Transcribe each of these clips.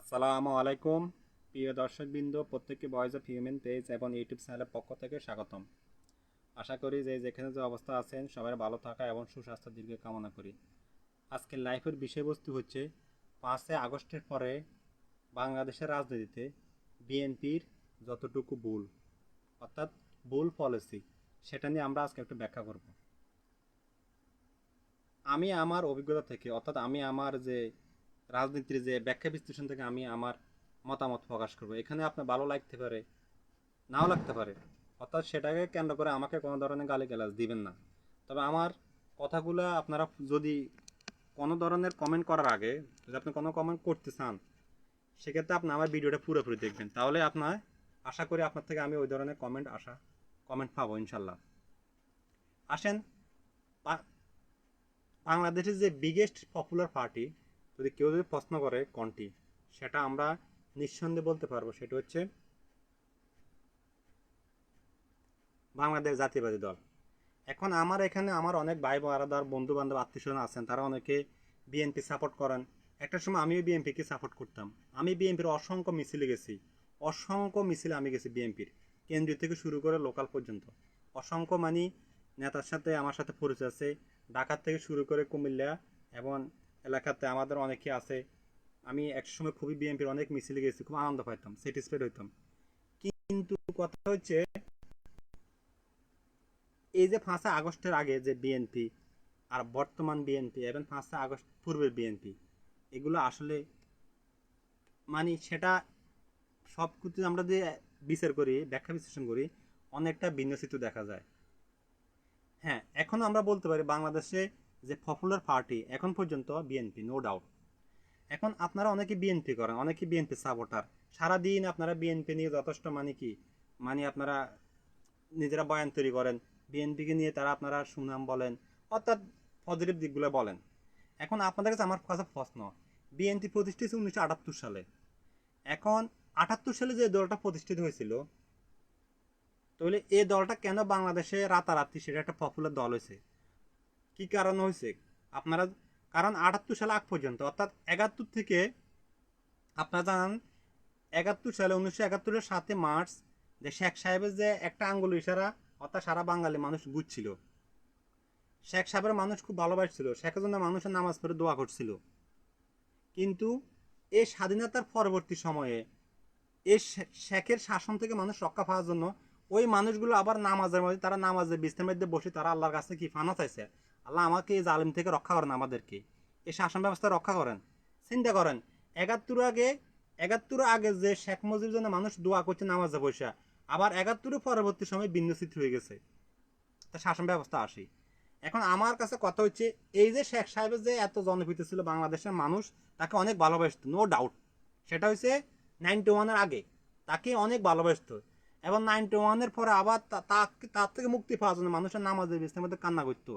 আসসালামু আলাইকুম। প্রিয় দর্শকবৃন্দ, প্রত্যেককে ভয়েস অফ হিউম্যান পেজ এবং ইউটিউব চ্যানেলের পক্ষ থেকে স্বাগতম। আশা করি যে যেখানে যে অবস্থা আছেন, সবাই ভালো থাকা এবং সুস্বাস্থ্য দীর্ঘ কামনা করি। আজকের লাইফের বিষয়বস্তু হচ্ছে, পাঁচই আগস্টের পরে বাংলাদেশের রাজনীতিতে বিএনপির যতটুকু ভুল, অর্থাৎ ভুল পলিসি সেটা নিয়ে আমরা আজকে একটু ব্যাখ্যা করব। আমি আমার অভিজ্ঞতা থেকে, অর্থাৎ আমি আমার যে রাজনীতির যে ব্যাখ্যা বিশ্লেষণ থেকে আমি আমার মতামত প্রকাশ করব। এখানে আপনার ভালো লাগতে পারে, নাও লাগতে পারে। অর্থাৎ সেটাকে কেন্দ্র করে আমাকে কোনো ধরনের গালি গালাজ দিবেন না। তবে আমার কথাগুলো আপনারা যদি কোনো ধরনের কমেন্ট করার আগে, যদি আপনি কোনো কমেন্ট করতে চান, সেক্ষেত্রে আপনি আমার ভিডিওটা পুরোপুরি দেখবেন। তাহলে আপনার, আশা করি আপনার থেকে আমি ওই ধরনের কমেন্ট আসা কমেন্ট পাবো ইনশাল্লাহ। আসেন বাংলাদেশের যে বিগেস্ট পপুলার পার্টি যদি কেউ যদি প্রশ্ন করে কোনটি, সেটা আমরা নিঃসন্দেহে বলতে পারব। সেটা হচ্ছে বাংলাদেশ জাতীয়বাদী দল। এখন আমার এখানে আমার অনেক ভাই বারাদার বন্ধু বান্ধব আত্মীয় আছেন, তারা অনেকে বিএনপি সাপোর্ট করেন। একটা সময় আমিও বিএনপিকে সাপোর্ট করতাম। আমি বিএনপির অসংখ্য মিছিলে গেছি। অসংখ্য মিছিলে আমি গেছি বিএনপির কেন্দ্রীয় থেকে শুরু করে লোকাল পর্যন্ত। অসংখ্য মানে নেতার সাথে, আমার সাথে পরিচয় আছে। ঢাকা থেকে শুরু করে কুমিল্লা এবং এলাকাতে আমাদের অনেকে আছে। আমি এক সময় খুবই বিএনপির অনেক মিছিলে গেছি, খুব আনন্দ পাইতাম স্যাটিসফাইড হইতাম। কিন্তু কথা হচ্ছে, এই যে পাঁচই আগস্টের আগে যে বিএনপি আর বর্তমান বিএনপি এবং পাঁচই আগস্ট পূর্বের বিএনপি এগুলো আসলে মানে সেটা সব কিছু আমরা যে বিচার করি, ব্যাখ্যা বিশ্লেষণ করি, অনেকটা ভিন্ন চিত্র দেখা যায়। হ্যাঁ এখনও আমরা বলতে পারি বাংলাদেশে যে পপুলার পার্টি এখন পর্যন্ত বিএনপি নো ডাউট এখন আপনারা অনেকে বিএনপি করেন, অনেকে বিএনপি সাপোর্টার সারাদিন আপনারা বিএনপি নিয়ে যথেষ্ট মানে কি? মানে আপনারা নিজেরা বয়ান তৈরি করেন। বিএনপিকে নিয়ে তারা আপনারা সুনাম বলেন, অর্থাৎ পজিটিভ দিকগুলো বলেন। এখন আপনাদের কাছে আমার কাছে প্রশ্ন বিএনপি প্রতিষ্ঠিত হয়েছে উনিশশো আটাত্তর সালে। এখন আটাত্তর সালে যে দলটা প্রতিষ্ঠিত হয়েছিল, তাহলে এই দলটা কেন বাংলাদেশে রাতারাতি সেটা একটা পপুলার দল হয়েছে? কি কারণ হয়েছে? আপনারা, কারণ আটাত্তর সালে আগ পর্যন্ত, অর্থাৎ একাত্তর থেকে আপনারা জানান, একাত্তর সালে, উনিশশো একাত্তরের সাতে মার্চ, যে শেখ সাহেবের যে একটা আঙ্গুল ইশারা, অর্থাৎ সারা বাঙালি মানুষ বুঝছিল শেখ সাহেবের মানুষ খুব ভালোবাসছিল শেখের জন্য মানুষের নামাজ পড়ে দোয়া করছিল। কিন্তু এই স্বাধীনতার পরবর্তী সময়ে, এই শেখের শাসন থেকে মানুষ রক্ষা পাওয়ার জন্য ওই মানুষগুলো আবার নামাজের মধ্যে, তারা নামাজের বিস্তার মধ্যে বসে তারা আল্লাহর কাছে কি ফানা চাইছে? আল্লাহ আমাকে এই জালিম থেকে রক্ষা করেন আমাদেরকে। এই শাসন ব্যবস্থা রক্ষা করেন। চিন্তা করেন, একাত্তর আগে একাত্তর আগে যে শেখ মুজিবের জন্য মানুষ দোয়া করছে নামাজে বসে, আবার একাত্তরের পরবর্তী সময় চিত্র হয়ে গেছে। তা শাসন ব্যবস্থা আসি। এখন আমার কাছে কথা হচ্ছে, এই যে শেখ সাহেবের যে এত জনপ্রিয় ছিল বাংলাদেশের মানুষ, তাকে অনেক ভালোবাসত নো ডাউট সেটা হচ্ছে নাইনটি ওয়ানের আগে, তাকে অনেক ভালোবাসত। এবং নাইনটি ওয়ানের পরে আবার তার থেকে মুক্তি পাওয়ার জন্য মানুষের নামাজের বিস্তার মধ্যে কান্না করতো।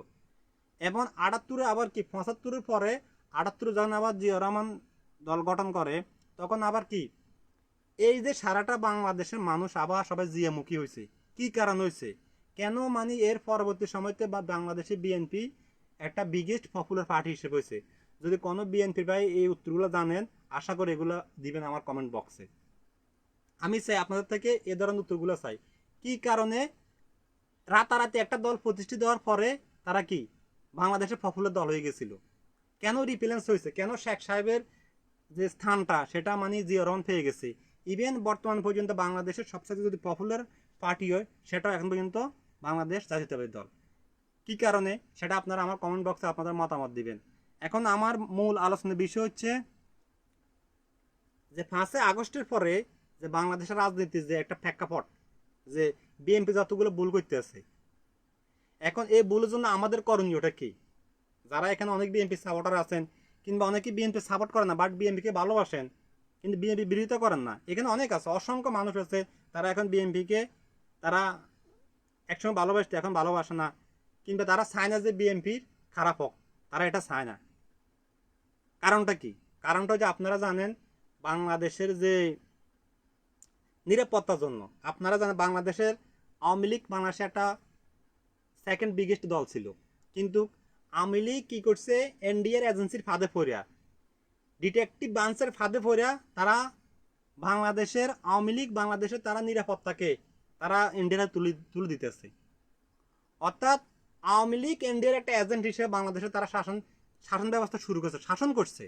এবং আটাত্তরে আবার কি, পঁচাত্তরের পরে আটাত্তরে যখন আবার জিয়া রহমান দল গঠন করে, তখন আবার কি? এই যে সারাটা বাংলাদেশের মানুষ আবার সবাই জিয়ামুখী হয়েছে। কি কারণ হয়েছে? কেন মানে এর পরবর্তী সময়তে বা বাংলাদেশে বিএনপি একটা বিগেস্ট পপুলার পার্টি হিসেবে হয়েছে? যদি কোনো বিএনপি ভাই এই উত্তরগুলো জানেন, আশা করি এগুলো দিবেন আমার কমেন্ট বক্সে আমি চাই আপনাদের থেকে এ ধরনের উত্তরগুলো চাই। কি কারণে? রাতারাতি একটা দল প্রতিষ্ঠিত হওয়ার পরে তারা কি? বাংলাদেশের পপুলার দল হয়ে গেছিল। কেন রিপ্লেন্স হয়েছে? কেন শেখ সাহেবের যে স্থানটা, সেটা মানে জিয়া রহমান পেয়ে গেছে? ইভেন বর্তমান পর্যন্ত বাংলাদেশের সবচেয়ে যদি পপুলার পার্টি হয়, সেটাও এখন পর্যন্ত বাংলাদেশ জাতীয়তাবাদী দল। কি কারণে? সেটা আপনারা আমার কমেন্ট বক্সে আপনাদের মতামত দিবেন। এখন আমার মূল আলোচনার বিষয় হচ্ছে যে পাঁচই আগস্টের পরে যে বাংলাদেশের রাজনীতির যে একটা প্রেক্ষাপট, যে বিএনপি যতগুলো ভুল করতে আছে এখন এই ভুলের জন্য আমাদের করণীয়টা কি? যারা এখানে অনেক বিএনপি সাপোর্টার আছেন কিংবা অনেকে বিএনপি সাপোর্ট করেন না বাট বিএনপিকে ভালোবাসেন, কিন্তু বিএনপি বিরোধিতা করেন না, এখানে অনেক আছে, অসংখ্য মানুষ আছে, তারা এখন বিএনপিকে তারা একসময় ভালোবাসতে, এখন ভালোবাসে না, কিংবা তারা চায় না যে বিএনপির খারাপ হোক, তারা এটা চায় না। কারণটা কি? কারণটা যে আপনারা জানেন বাংলাদেশের যে নিরাপত্তার জন্য, আপনারা জানেন বাংলাদেশের আওয়ামী লীগ বাংলাদেশে একটা সেকেন্ড বিগেস্ট দল ছিল। কিন্তু আওয়ামী লীগ কী করছে? এনডিএর এজেন্সির ফাঁদে পড়িয়া ডিটেকটিভ ব্রাঞ্চের ফাঁদে পড়া তারা বাংলাদেশের, আওয়ামী লীগ বাংলাদেশের তারা নিরাপত্তাকে, তারা ইন্ডিয়াতে তুলে তুলে দিতেছে। অর্থাৎ আওয়ামী লীগ ইন্ডিয়ার একটা এজেন্ট হিসেবে বাংলাদেশে তারা শাসন শাসন ব্যবস্থা শুরু করছে, শাসন করছে।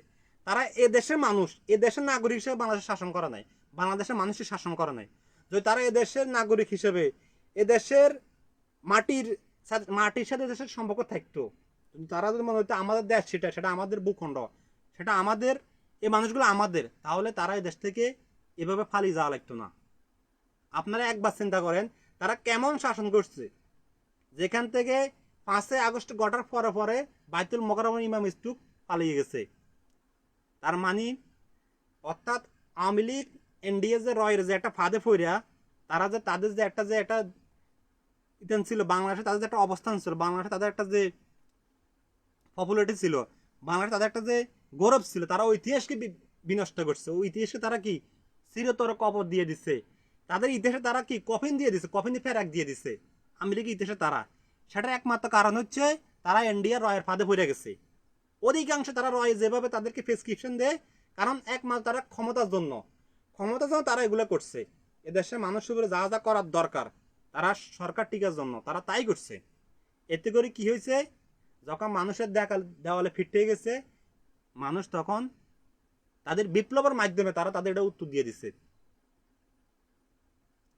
তারা এ দেশের মানুষ, এ দেশের নাগরিক হিসেবে বাংলাদেশ শাসন করা নাই। বাংলাদেশের মানুষের শাসন করা নাই। যদি তারা এদেশের নাগরিক হিসেবে এদেশের মাটির মাটির সাথে দেশের সম্পর্ক থাকতো। তারা যদি মনে হতো আমাদের দেশ সেটা সেটা আমাদের ভূখণ্ড, সেটা আমাদের, এই মানুষগুলো আমাদের, তাহলে তারা এই দেশ থেকে এভাবে ফালিয়ে যাওয়া লাগতো না। আপনারা একবার চিন্তা করেন, তারা কেমন শাসন করছে? যেখান থেকে পাঁচই আগস্ট গটার পরে পরে বাইতুল মোকারম ইমাম ইস্তুক পালিয়ে গেছে। তার মানে অর্থাৎ আওয়ামী লীগ এনডিএ যে রয়ের যে একটা ফাঁদে ফইরা তারা যে তাদের যে একটা যে একটা ইতেন ছিল, বাংলাদেশে তাদের একটা অবস্থান ছিল, বাংলাদেশে তাদের একটা যে পপুলারিটি ছিল, বাংলাদেশে তাদের একটা যে গৌরব ছিল, তারা ওই ইতিহাসকে বিনষ্ট করছে। ওই ইতিহাসকে তারা কি চিরতর কবর দিয়ে দিচ্ছে তাদের ইতিহাসে তারা কি কফিন দিয়ে দিছে? কফিনে ফেরাক দিয়ে দিছে। আমেরিকা ইতিহাসে তারা। সেটার একমাত্র কারণ হচ্ছে তারা ইন্ডিয়ার রয়ের ফাঁদে পড়ে গেছে। অধিকাংশ তারা রয় যেভাবে তাদেরকে প্রেসক্রিপশন দেয়, কারণ একমাত্র তারা ক্ষমতার জন্য। ক্ষমতার জন্য তারা এগুলো করছে। এদেশের মানুষের উপরে যা যা করার দরকার। তারা সরকার টিকার জন্য, তারা তাই করছে। এতে করে কি হয়েছে? যখন মানুষের দেখাল দেওয়ালে ফিরতে গেছে, মানুষ তখন তাদের বিপ্লবের মাধ্যমে তারা তাদের এটা উত্তর দিয়ে দিছে।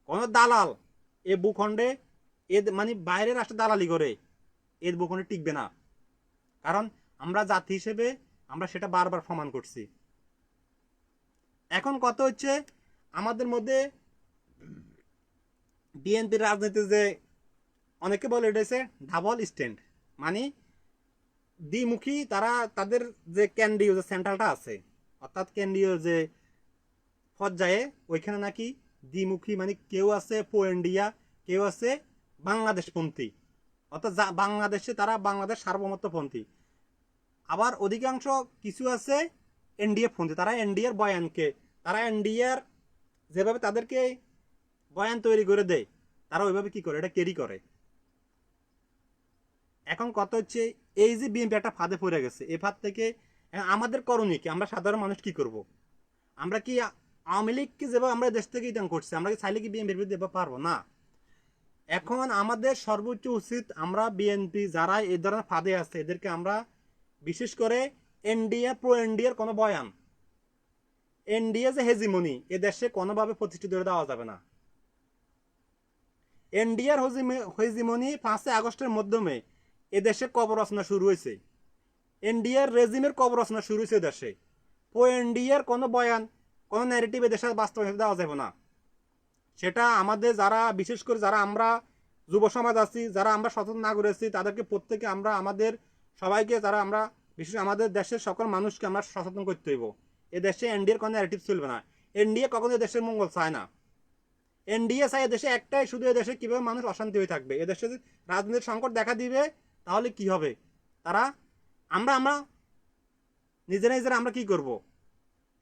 কোন দালাল এ ভূখণ্ডে এ মানে বাইরের রাষ্ট্রে দালালি করে এর ভূখণ্ডে টিকবে না। কারণ আমরা জাতি হিসেবে আমরা সেটা বারবার প্রমাণ করছি। এখন কত হচ্ছে, আমাদের মধ্যে বিএনপির রাজনীতি যে অনেকে বলে হচ্ছে ডাবল স্ট্যান্ড মানে দ্বিমুখী তারা তাদের যে কেন্দ্রীয় যে সেন্ট্রালটা আছে, অর্থাৎ কেন্দ্রীয় যে পর্যায়ে ওইখানে নাকি দ্বিমুখী মানে কেউ আছে পো ইন্ডিয়া, কেউ আছে বাংলাদেশপন্থী অর্থাৎ বাংলাদেশে তারা বাংলাদেশ সার্বভৌমত্বপন্থী। আবার অধিকাংশ কিছু আছে এনডিএ পন্থী, তারা এনডিএর বয়ানকে, তারা এনডিএর যেভাবে তাদেরকে বয়ান তৈরি করে দেয়, তারা ওইভাবে কি করে? এটা ক্যারি করে। এখন কত হচ্ছে, এই যে বিএনপি একটা ফাঁদে পড়ে গেছে এই ফাঁদ থেকে আমাদের করণীয় কি? আমরা সাধারণ মানুষ কি করব? আমরা কি আওয়ামী লীগকে যেভাবে আমরা দেশ থেকে ইতান করছি, আমরা কি চাইলে কি বিএনপির বিরুদ্ধে পারব? না। এখন আমাদের সর্বোচ্চ উচিত আমরা বিএনপি যারা এই ধরনের ফাঁদে আছে, এদেরকে আমরা বিশেষ করে এনডিএ প্রো এনডিএর কোনো বয়ান। এনডিএ যে হেজিমনি এ দেশে কোনোভাবে প্রতিষ্ঠিত দেওয়া যাবে না। এনডিআর হেজিমনি পাঁচই আগস্টের মাধ্যমে এদেশে কবর রচনা শুরু হয়েছে। এনডিআর রেজিমের কবর রচনা শুরু হয়েছে দেশে। ও এনডিআর কোনো বয়ান, কোনো ন্যারেটিভ এদেশে বাস্তবায়ন দেওয়া যাবে না। সেটা আমাদের যারা, বিশেষ করে যারা আমরা যুব সমাজ আছি, যারা আমরা সচেতন নাগরিক আছি, তাদেরকে প্রত্যেকে আমরা, আমাদের সবাইকে যারা আমরা, বিশেষ আমাদের দেশের সকল মানুষকে আমরা সচেতন করতে হইব। এ দেশে এনডিএর কোনো ন্যারেটিভ চলবে না। এনডিএ কখনো দেশের মঙ্গল চায় না। এনডিএ চাই দেশে একটাই, শুধু এদেশে কীভাবে মানুষ অশান্তি হয়ে থাকবে? এদেশে যদি রাজনীতির সংকট দেখা দিবে, তাহলে কি হবে? তারা, আমরা আমরা, নিজেরা নিজেরা আমরা কি করব?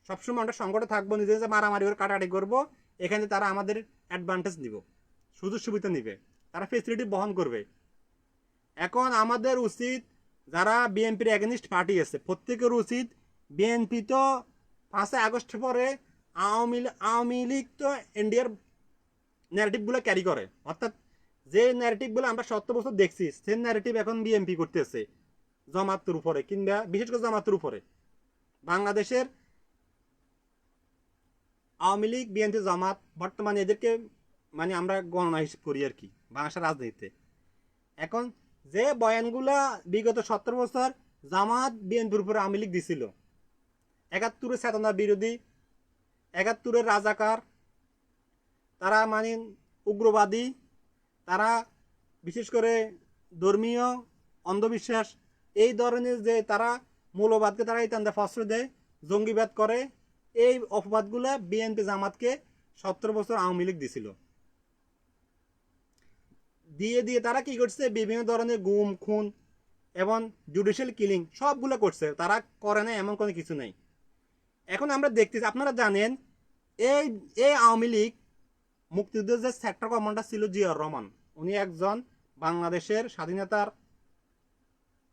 সবসময় আমরা সংকটে থাকব নিজে নিজে মারামারি করে কাটাকাটি করব, এখানে তারা আমাদের অ্যাডভান্টেজ নিব, সুযোগ সুবিধা নিবে, তারা ফেসিলিটি বহন করবে। এখন আমাদের উচিত, যারা বিএনপির এগেনিস্ট পার্টি আছে, প্রত্যেকের উচিত বিএনপি তো পাঁচই আগস্ট পরে আওয়ামী আওয়ামী লীগ তো ইন্ডিয়ার ন্যারেটিভগুলো ক্যারি করে। অর্থাৎ যে ন্যারেটিভগুলো আমরা সত্তর বছর দেখছি সেই ন্যারেটিভ এখন বিএনপি করতেছে, জমাতের উপরে, কিংবা বিশেষ করে জমাতের উপরে। বাংলাদেশের আওয়ামী লীগ বিএনপি জামাত বর্তমানে এদেরকে মানে আমরা গণনা হিসেব করি আর কি, বাংলাদেশের রাজনীতিতে। এখন যে বয়ানগুলা বিগত সত্তর বছর জামাত বিএনপির উপরে আওয়ামী লীগ দিছিল, একাত্তরের চেতনা বিরোধী, একাত্তরের রাজাকার তারা মানে উগ্রবাদী, তারা বিশেষ করে ধর্মীয় অন্ধবিশ্বাস, এই ধরনের যে তারা মৌলবাদকে তারা ইতান্দা ফসল দেয়, জঙ্গিবাদ করে, এই অপবাদগুলো বিএনপি জামাতকে সত্তর বছর আওয়ামী লীগ দিছিল। দিয়ে দিয়ে তারা কি করছে? বিভিন্ন ধরনের গুম, খুন এবং জুডিশিয়াল কিলিং সবগুলো করছে। তারা করে না এমন কোনো কিছু নেই। এখন আমরা দেখতেছি, আপনারা জানেন, এই এই আওয়ামী লীগ মুক্তিযুদ্ধের যে সেক্টর কমান্ডার ছিল জিয়াউর রহমান, উনি একজন বাংলাদেশের স্বাধীনতার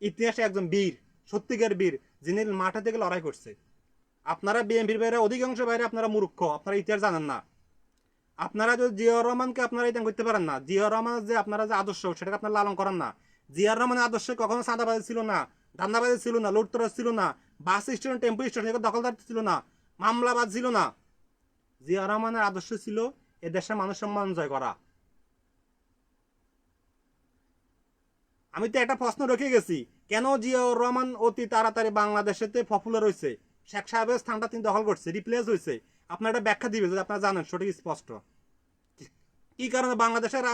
ইতিহাসে একজন বীর, সত্যিকার বীর, যিনি মাঠে থেকে লড়াই করছে। আপনারা বিএনপির বাইরে, অধিকাংশ বাইরে আপনারা মূর্খ, আপনারা ইতিহাস জানেন না। আপনারা যদি জিয়াউর রহমানকে আপনারা এটা করতে পারেন না, জিয়াউর রহমানের যে আপনারা যে আদর্শ, সেটাকে আপনারা লালন করেন না। জিয়াউর রহমানের আদর্শ কখনো সাদাবাজি ছিল না, ধান্দাবাজি ছিল না, লুটতরাজ ছিল না, বাস স্টেশন, টেম্পো স্টেশন দখলদার ছিল না, মামলাবাজ ছিল না। জিয়াউর রহমানের আদর্শ ছিল এ দেশের মানুষ সম্মান জয় করা। আমি তো একটা প্রশ্ন রেখে গেছি, কেন জিয়াউর রহমান অতি তাড়াতাড়ি বাংলাদেশেতে পপুলার হয়েছে শেখ সাহেবের স্থানটা তিনি দখল করছে রিপ্লেস হয়েছে আপনার একটা ব্যাখ্যা দিবে যদি আপনারা জানেন, সঠিক, স্পষ্ট। কি কারণে বাংলাদেশের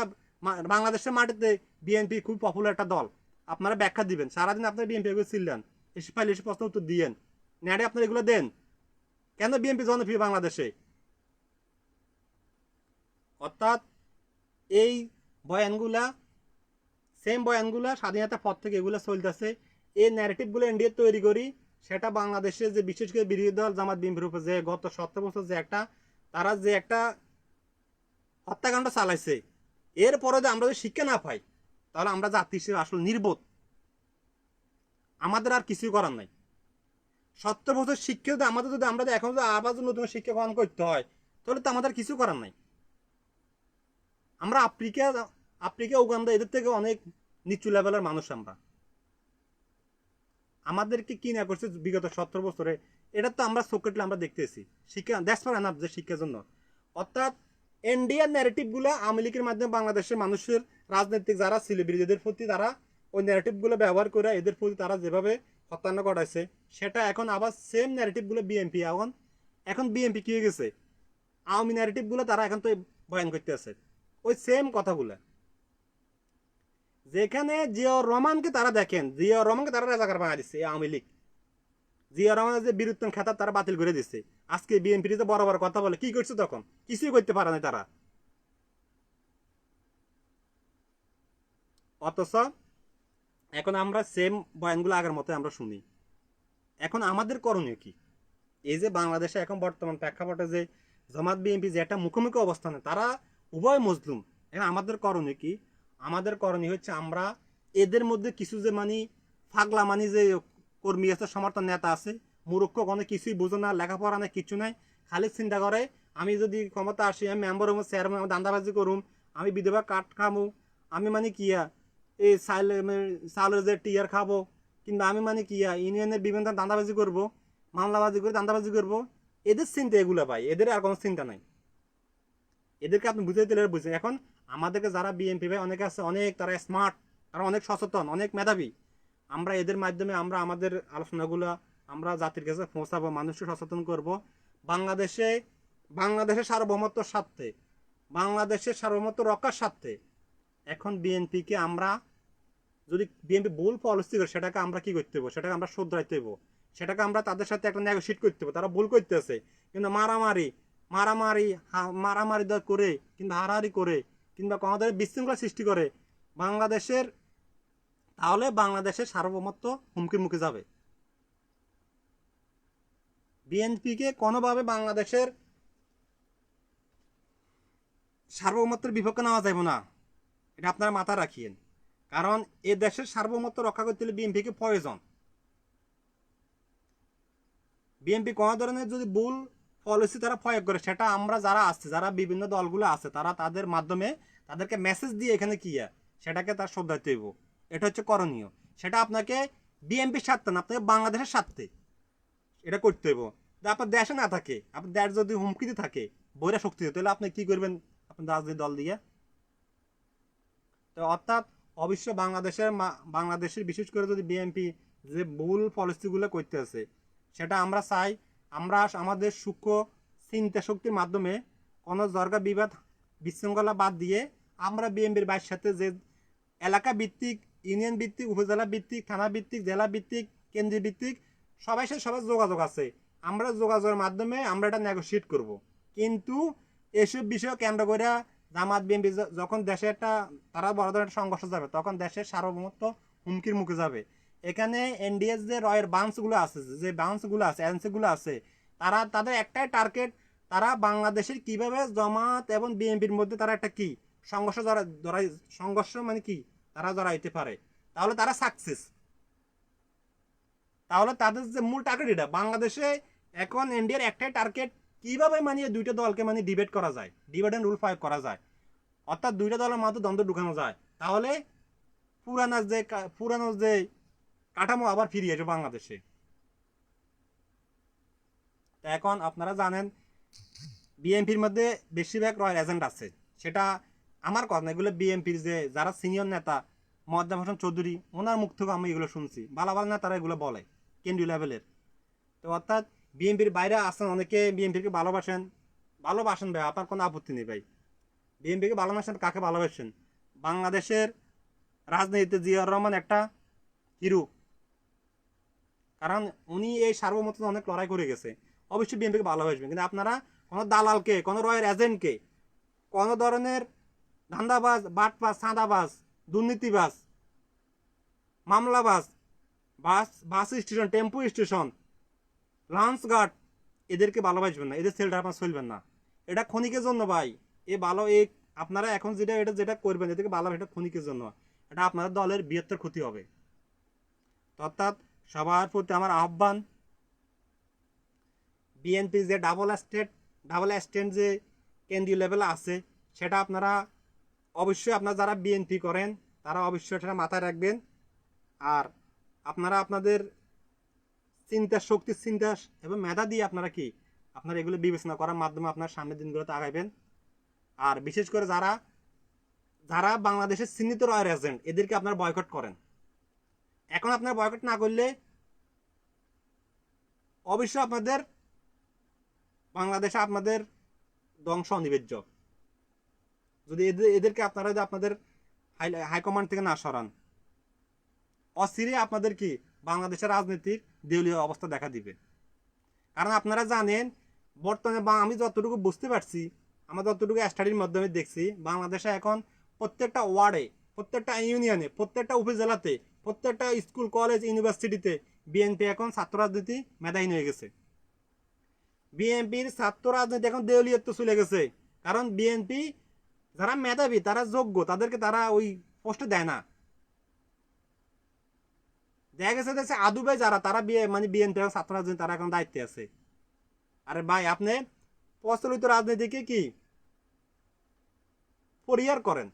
বাংলাদেশের মাটিতে বিএনপি খুব পপুলার একটা দল? আপনারা ব্যাখ্যা দিবেন। সারাদিন আপনারা বিএনপি ছিলেন এসে পাইলে এসে প্রশ্ন উত্তর দিয়েন। নেড়ে আপনারা এগুলো দেন। কেন বিএনপি জনপ্রিয় বাংলাদেশে? অর্থাৎ এই বয়ানগুলা সেম বয়ানগুলা স্বাধীনতার পর থেকে এগুলো চলতেছে। এই ন্যারেটিভগুলো ইন্ডিয়া তৈরি করি, সেটা বাংলাদেশে যে বিশেষ করে বিরোধী দল জামাত বিএনপির উপর যে গত সতেরো বছর যে একটা, তারা যে একটা হত্যাকাণ্ড চালাইছে এরপরে যদি আমরা যদি শিক্ষা না পাই, তাহলে আমরা জাতি হিসেবে আসলে নির্বোধ। আমাদের আর কিছুই করার নাই। সত্তর বছর শিক্ষা যদি আমাদের যদি আমরা যদি এখন যদি আবার নতুন শিক্ষা গ্রহণ করতে হয়, তাহলে তো আমাদের কিছু করার নাই। আমরা আফ্রিকা আফ্রিকা, উগান্ডা এদের থেকে অনেক নিচু লেভেলের মানুষ আমরা। আমাদেরকে কি না করছে বিগত সত্তর বছরে, এটা তো আমরা চোখেটলে আমরা দেখতেছি। শিক্ষা দ্যাটস ফর এনাফ যে শিক্ষার জন্য। অর্থাৎ ইন্ডিয়ান ন্যারেটিভগুলো আওয়ামী লীগের মাধ্যমে বাংলাদেশের মানুষের রাজনৈতিক যারা ছিল বিরোধীদের প্রতি তারা ওই ন্যারেটিভগুলো ব্যবহার করে এদের প্রতি তারা যেভাবে হত্যাকাণ্ড ঘটাইছে, সেটা এখন আবার সেম ন্যারেটিভগুলো বিএনপি এখন এখন বিএনপি কি হয়ে গেছে? আওয়ামী ন্যারেটিভগুলো তারা এখন তো বয়ান করতে আছে ওই সেম কথাগুলো। যেখানে জিয়াউর রহমানকে তারা দেখেন জিয়াউর রহমানকে তারা রাজাকার বানা দিচ্ছে আওয়ামী লীগ। জিয়াউর রহমানের যে বীরুত্তম খেতা তারা বাতিল করে দিচ্ছে আজকে বিএনপির যে বড় বড় কথা বলে, কি করছে তখন? কিছুই করতে পারে না তারা। অথচ এখন আমরা সেম বয়ানগুলো আগের মতো আমরা শুনি। এখন আমাদের করণীয় কি? এই যে বাংলাদেশে এখন বর্তমান প্রেক্ষাপটে যে জামাত, বিএনপি যে একটা মুখোমুখি অবস্থানে, তারা উভয় মজলুম এখন আমাদের করণীয় কি? আমাদের করণীয় হচ্ছে আমরা এদের মধ্যে কিছু যে মানে ফাগলা মানি যে কর্মী আছে, সমর্থন নেতা আছে মূর্খ কোনো কিছুই বুঝো না, লেখাপড়া নাই, কিছু নাই, খালি চিন্তা করে, আমি যদি ক্ষমতা আসি, আমি মেম্বার হব চেয়ারম্যান আমি দান্দাবাজি করুম, আমি বিধবা কাঠ খামু, আমি মানে কিয়া এই চাল চালের যে টিয়ার খাব, কিংবা আমি মানে কিয়া ইউনিয়নের বিভিন্ন দান্দাবাজি করব, মামলাবাজি করে দান্দাবাজি করব, এদের চিন্তা এগুলো ভাই, এদের আর কোনো চিন্তা নাই। এদেরকে আপনি বুঝাইতে দিলে বুঝেন এখন আমাদেরকে যারা বিএনপি ভাই, অনেকে আছে, অনেক তারা স্মার্ট তারা অনেক সচেতন, অনেক মেধাবী। আমরা এদের মাধ্যমে আমরা আমাদের আলোচনাগুলো, আমরা জাতির কাছে পৌঁছাবো, মানুষকে সচেতন করব। বাংলাদেশে, বাংলাদেশের সার্বভৌমত্বর স্বার্থে, বাংলাদেশের সার্বভৌমত্ব রক্ষার স্বার্থে, এখন বিএনপিকে আমরা যদি বিএনপি ভুল পলিসি করে, সেটাকে আমরা কি করতে হব সেটাকে আমরা শুধরাইতে হব সেটাকে আমরা তাদের সাথে একটা নেগোসিয়েট করতে হব তারা ভুল করতেছে, কিন্তু মারামারি মারামারি মারামারি দর করে, কিংবা হারাহারি করে, কিংবা কোনোদের বিশৃঙ্খলা সৃষ্টি করে, বাংলাদেশের, তাহলে বাংলাদেশের সার্বভৌমত্ব হুমকির মুখে যাবে। বিএনপিকে কোনোভাবে বাংলাদেশের সার্বভৌমত্বের বিপক্ষে নেওয়া যাবে না। এটা আপনারা মাথা রাখিয়েন। কারণ এ দেশের সার্বভৌমত্ব রক্ষা করতে হলে বিএনপিকে প্রয়োজন। বিএনপি কোনো ধরনের যদি ভুল পলিসি তারা প্রয়োগ করে, সেটা আমরা যারা আছে যারা বিভিন্ন দলগুলো আছে, তারা তাদের মাধ্যমে তাদেরকে মেসেজ দিয়ে এখানে কি সেটাকে তার শ্রদ্ধাইতে হইব। এটা হচ্ছে করণীয়। সেটা আপনাকে বিএনপির স্বার্থে না, আপনাকে বাংলাদেশের স্বার্থে এটা করতে হইব। আপনার দেশে না থাকে, আপনার দেশ যদি হুমকিতে থাকে, বইরা শক্তি তাহলে আপনি কি করবেন আপনার রাজনৈতিক দল দিয়ে? তো অর্থাৎ অবশ্য বাংলাদেশের বাংলাদেশের বিশেষ করে যদি বিএনপি যে ভুল পলিসিগুলো করতে আছে, সেটা আমরা চাই আমরা আমাদের সূক্ষ্ম চিন্তা শক্তির মাধ্যমে কোনো জর্গা বিবাদ বিশৃঙ্খলা বাদ দিয়ে আমরা বিএনপির বাইর সাথে যে এলাকা ভিত্তিক, ইউনিয়ন ভিত্তিক, উপজেলা ভিত্তিক, থানা ভিত্তিক, জেলা ভিত্তিক, কেন্দ্রীয় ভিত্তিক, সবাই সাথে সবার যোগাযোগ আছে। আমরা যোগাযোগের মাধ্যমে আমরা এটা নেগোসিয়েট করব। কিন্তু এসব বিষয় কেন্দ্র করে জামাত বিএনপি যখন দেশে একটা তারা বড় ধরনের সংঘর্ষ যাবে, তখন দেশের সার্বভৌমত্ব হুমকির মুখে যাবে। এখানে এনডিএস যে রয়ের বাউন্সগুলো আছে, যে বাউন্সগুলো আছে এজেন্সিগুলো আছে, তারা, তাদের একটাই টার্গেট তারা বাংলাদেশের কীভাবে জমাত এবং বিএনপির মধ্যে তারা একটা কি? সংঘর্ষ জড়াই, সংঘর্ষ মানে কি? তারা জড়াইতে পারে। তাহলে তারা সাকসেস তাহলে তাদের যে মূল টার্গেট এটা, বাংলাদেশে এখন ইন্ডিয়ার একটাই টার্গেট কীভাবে মানে দুইটা দলকে মানে ডিবেট করা যায়? ডিবেট অ্যান্ড রুল ফাইভ করা যায়। অর্থাৎ দুইটা দলের মধ্যে দ্বন্দ্ব ঢুকানো যায়। তাহলে পুরানো যে পুরানো যে কাঠামো আবার ফিরিয়ে আসবে বাংলাদেশে। এখন আপনারা জানেন, বিএনপির মধ্যে বেশিরভাগ রয়্যাল এজেন্ট আছে। সেটা আমার কথা না, এগুলো বিএনপির যে যারা সিনিয়র নেতা মহাদ্দাম হোসেন চৌধুরী, ওনার মুখ থেকে আমি এগুলো শুনছি। ভালো ভালো নেতারা এগুলো বলে, কেন্দ্রীয় লেভেলের। তো অর্থাৎ বিএনপির বাইরে আসেন অনেকে বিএনপিকে ভালোবাসেন। ভালোবাসেন ভাই, আপনার কোনো আপত্তি নেই ভাই। বিএনপিকে ভালোবাসেন, কাকে ভালোবাসেন? বাংলাদেশের রাজনীতিতে জিয়াউর রহমান একটা হিরো। কারণ উনি এই সার্বভৌমত্ব অনেক লড়াই করে গেছে। অবশ্যই বিএনপিকে ভালোবাসবেন কিন্তু আপনারা কোনো দালালকে, কোনো রয়ের এজেন্টকে, কোনো ধরনের ধান্দাবাজ, বাটপাস সাদাবাজ দুর্নীতিবাজ, মামলাবাজ, bus bus station, tempo station, launch guard, এদেরকে ভালোবাসবেন না। এদের সেলটা আপনার চলবেন না। এটা ক্ষণিকের জন্য ভাই। এ ভালো, এ আপনারা এখন যেটা, এটা যেটা করবেন, এদেরকে ভালো এটা ক্ষণিকের জন্য। এটা আপনার দলের বৃহত্তর ক্ষতি হবে। অর্থাৎ সবার প্রতি আমার আহ্বান। বিএনপি যে ডাবল স্টেট ডাবল স্ট্যান্ড যে কেন্দ্রীয় লেভেলে আছে, সেটা আপনারা অবশ্যই আপনারা যারা বিএনপি করেন, তারা অবশ্যই সেটা মাথায় রাখবেন। আর আপনারা আপনাদের চিন্তা, শক্তি, চিন্তা এবং মেধা দিয়ে আপনারা কি? আপনারা এগুলো বিবেচনা করার মাধ্যমে আপনার সামনের দিনগুলোতে আগাইবেন। আর বিশেষ করে যারা যারা বাংলাদেশের চিহ্নিত রয়ের এজেন্ট, এদেরকে আপনারা বয়কট করেন। এখন আপনারা বয়কট না করলে অবশ্য আপনাদের বাংলাদেশে আপনাদের ধ্বংস অনিবার্য যদি এদের, এদেরকে আপনারা যদি আপনাদের হাই হাইকমান্ড থেকে না সরান অস্থিরে আপনাদের কি বাংলাদেশের রাজনীতির দেউলীয় অবস্থা দেখা দিবে? কারণ আপনারা জানেন, বর্তমানে আমি যতটুকু বুঝতে পারছি, আমরা যতটুকু স্টাডির মাধ্যমে দেখছি, বাংলাদেশে এখন প্রত্যেকটা ওয়ার্ডে প্রত্যেকটা ইউনিয়নে, প্রত্যেকটা উপজেলাতে প্রত্যেকটা স্কুল কলেজ ইউনিভার্সিটিতে বিএনপি এখন ছাত্র রাজনীতি মেধাহীন হয়ে গেছে। বিএনপির ছাত্র রাজনীতি এখন দেউলিয়ত্ব চলে গেছে। কারণ বিএনপি যারা মেধাবী, তারা যোগ্য, তাদেরকে তারা ওই পোস্টে দেয় না। দেখা গেছে যে আদু ভাই যারা, তারা বিয়ে মানে বিএনপি এবং ছাত্র রাজনীতি, তারা এখন দায়িত্বে আছে। আরে ভাই, আপনি প্রচলিত রাজনীতিকে কি পরিহার করেন?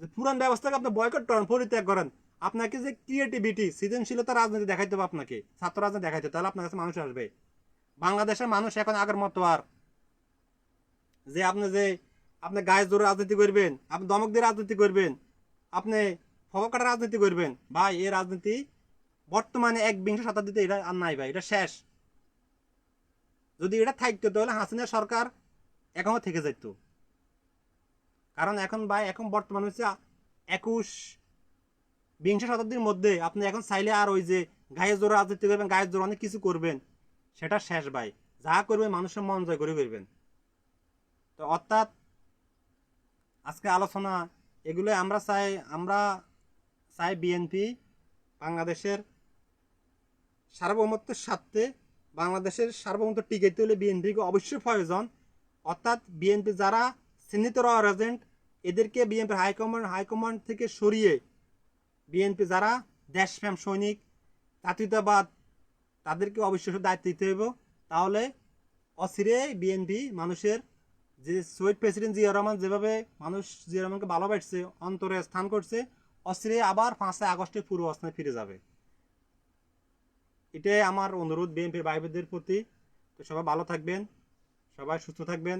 যে পুরান ব্যবস্থাকে আপনি বয়কট করেন, পরিত্যাগ করেন। আপনাকে যে ক্রিয়েটিভিটি সৃজনশীলতা রাজনীতি দেখাইতে হবে আপনাকে, ছাত্র রাজনীতি দেখাইতে তাহলে আপনার কাছে মানুষ আসবে। বাংলাদেশের মানুষ এখন আগের মতো আর। যে আপনি যে, আপনি গায়ে জোরে রাজনীতি করবেন, আপনি দমক দিয়ে রাজনীতি করবেন, আপনি ফকাটা রাজনীতি করবেন, ভাই, এই রাজনীতি বর্তমানে এক বিংশ শতাব্দীতে এটা আর নাই ভাই, এটা শেষ। যদি এটা থাকতো, তাহলে হাসিনা সরকার এখনও থেকে যেত কারণ এখন ভাই, এখন বর্তমান হচ্ছে একুশ বিংশ শতাব্দীর মধ্যে আপনি এখন চাইলে আর ওই যে গায়ে জোর রাজনীতি করবেন গায়ে জোর অনেক কিছু করবেন। সেটা শেষ ভাই। যা করবেন, মানুষের মন জয় করে করবেন তো অর্থাৎ আজকে আলোচনা এগুলো আমরা চাই আমরা চাই বিএনপি বাংলাদেশের সার্বভৌমত্বের স্বার্থে বাংলাদেশের সার্বভৌমত্ব টিকে হলে বিএনপিকে অবশ্যই প্রয়োজন। অর্থাৎ বিএনপি যারা চিহ্নিত এজেন্ট এদেরকে বিএনপি হাইকমান্ড হাইকমান্ড থেকে সরিয়ে বিএনপি যারা দেশপ্রেম সৈনিক, জাতীয়তাবাদ, তাদেরকে অবশ্যই দায়িত্ব দিতে হবে তাহলে অচিরে বিএনপি মানুষের যে শহীদ প্রেসিডেন্ট জিয়া রহমান যেভাবে মানুষ জিয়া রহমানকে ভালোবাসছে, অন্তরে স্থান করছে অচিরে আবার পাঁচই আগস্টের পূর্ব অবস্থানে ফিরে যাবে। এটাই আমার অনুরোধ বিএনপির ভাইবোনদের প্রতি। তো সবাই ভালো থাকবেন, সবাই সুস্থ থাকবেন।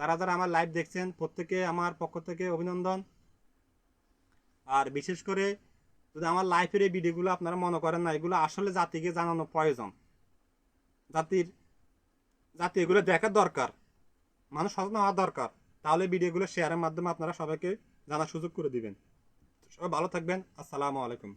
যারা যারা আমার লাইভ দেখছেন, প্রত্যেকে আমার পক্ষ থেকে অভিনন্দন। আর বিশেষ করে যদি আমার লাইফের এই ভিডিওগুলো আপনারা মনে করেন না, এগুলো আসলে জাতিকে জানানো প্রয়োজন। জাতির, জাতি এগুলো দেখার দরকার, মানুষ সচেতন হওয়া দরকার। তাহলে ভিডিওগুলো শেয়ারের মাধ্যমে আপনারা সবাইকে জানার সুযোগ করে দিবেন। সবাই ভালো থাকবেন, আসসালামু আলাইকুম।